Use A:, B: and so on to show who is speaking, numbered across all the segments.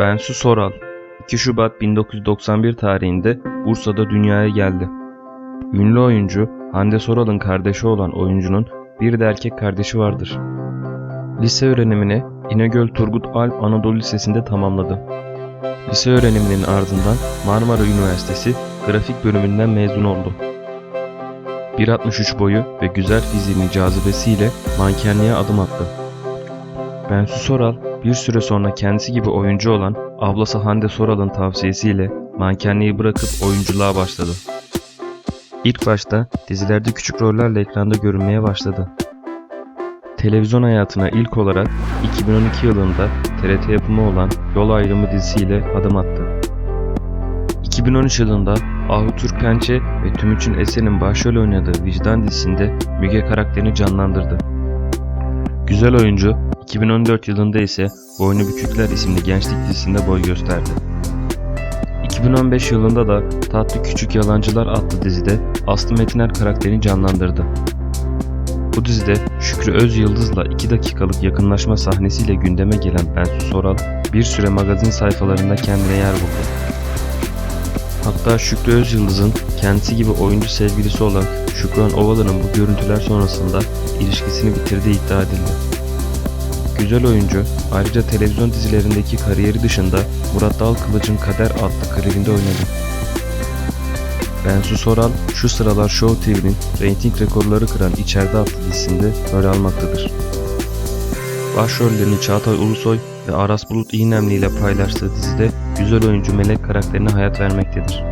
A: Bensu Soral 2 Şubat 1991 tarihinde Bursa'da dünyaya geldi. Ünlü oyuncu Hande Soral'ın kardeşi olan oyuncunun bir de erkek kardeşi vardır. Lise öğrenimini İnegöl Turgut Alp Anadolu Lisesi'nde tamamladı. Lise öğreniminin ardından Marmara Üniversitesi grafik bölümünden mezun oldu. 1.63 boyu ve güzel fiziğinin cazibesiyle mankenliğe adım attı. Bensu Soral bir süre sonra kendisi gibi oyuncu olan ablası Hande Soral'ın tavsiyesiyle mankenliği bırakıp oyunculuğa başladı. İlk başta dizilerde küçük rollerle ekranda görünmeye başladı. Televizyon hayatına ilk olarak 2012 yılında TRT yapımı olan Yol Ayrımı dizisiyle adım attı. 2013 yılında Ahu Türkpençe ve Tümüçün Esen'in başrol oynadığı Vicdan dizisinde Müge karakterini canlandırdı. Güzel oyuncu 2014 yılında ise Boynu Bükükler isimli gençlik dizisinde boy gösterdi. 2015 yılında da Tatlı Küçük Yalancılar adlı dizide Aslı Metiner karakterini canlandırdı. Bu dizide Şükrü Öz Yıldız'la 2 dakikalık yakınlaşma sahnesiyle gündeme gelen Bensu Soral bir süre magazin sayfalarında kendine yer buldu. Hatta Şükrü Öz Yıldız'ın kendisi gibi oyuncu sevgilisi olan Şükran Ovalı'nın bu görüntüler sonrasında ilişkisini bitirdiği iddia edildi. Güzel oyuncu ayrıca televizyon dizilerindeki kariyeri dışında Murat Dalkılıç'ın Kader adlı klibinde oynadı. Bensu Soral şu sıralar Show TV'nin reyting rekorları kıran İçeride adlı dizisinde rol almaktadır. Başrollerini Çağatay Ulusoy ve Aras Bulut İynemli ile paylaştığı dizide güzel oyuncu Melek karakterine hayat vermektedir.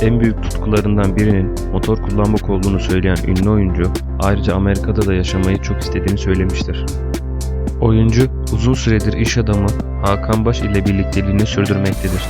A: En büyük tutkularından birinin motor kullanmak olduğunu söyleyen ünlü oyuncu ayrıca Amerika'da da yaşamayı çok istediğini söylemiştir. Oyuncu uzun süredir iş adamı Hakan Baş ile birlikteliğini sürdürmektedir.